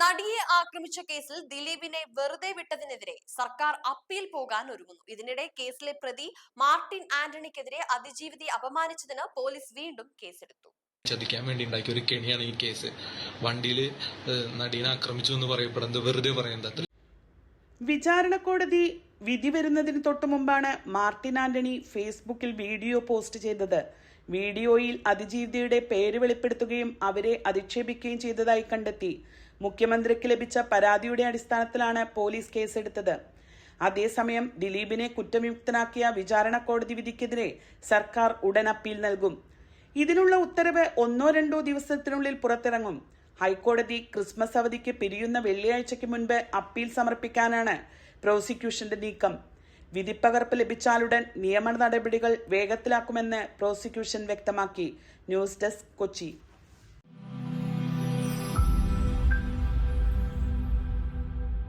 നടിയെ ആക്രമിച്ച കേസിൽ ദിലീപിനെ വെറുതെ വിട്ടതിനെതിരെ സർക്കാർ അപ്പീൽ പോകാൻ ഒരുങ്ങുന്നു. ഇതിനിടെ കേസിലെ പ്രതി മാർട്ടിൻ ആന്റണിക്കെതിരെ അതിജീവിതി അപമാനിച്ചതിന് പോലീസ് വീണ്ടും കേസെടുത്തു. ചതിക്കാൻ വേണ്ടി ഉണ്ടാക്കിയ ഒരു കെണിയാണ് ഈ കേസ്. വണ്ടിയിൽ നടീനെ ആക്രമിച്ചു എന്ന് പറയപ്പെടുന്നത് വെറുതെ പറയുന്നത് വിചാരണ കോടതി വിധി വരുന്നതിന് തൊട്ടു മുമ്പാണ് മാർട്ടിൻ ആന്റണി ഫേസ്ബുക്കിൽ വീഡിയോ പോസ്റ്റ് ചെയ്തത്. വീഡിയോയിൽ അതിജീവിതയുടെ പേര് വെളിപ്പെടുത്തുകയും അവരെ അധിക്ഷേപിക്കുകയും ചെയ്തതായി കണ്ടെത്തി. മുഖ്യമന്ത്രിക്ക് ലഭിച്ച പരാതിയുടെ അടിസ്ഥാനത്തിലാണ് പോലീസ് കേസെടുത്തത്. അതേസമയം ദിലീപിനെ കുറ്റവിമുക്തനാക്കിയ വിചാരണ കോടതി വിധിക്കെതിരെ സർക്കാർ ഉടൻ അപ്പീൽ നൽകും. ഇതിനുള്ള ഉത്തരവ് ഒന്നോ രണ്ടോ ദിവസത്തിനുള്ളിൽ പുറത്തിറങ്ങും. ഹൈക്കോടതി ക്രിസ്മസ് അവധിക്ക് പിരിയുന്ന വെള്ളിയാഴ്ചയ്ക്ക് മുൻപ് അപ്പീൽ സമർപ്പിക്കാനാണ് പ്രോസിക്യൂഷന്റെ നീക്കം. വിധിപ്പകർപ്പ് ലഭിച്ചാലുടൻ നിയമ നടപടികൾ വേഗത്തിലാക്കുമെന്ന് പ്രോസിക്യൂഷൻ വ്യക്തമാക്കി. News desk Kochi.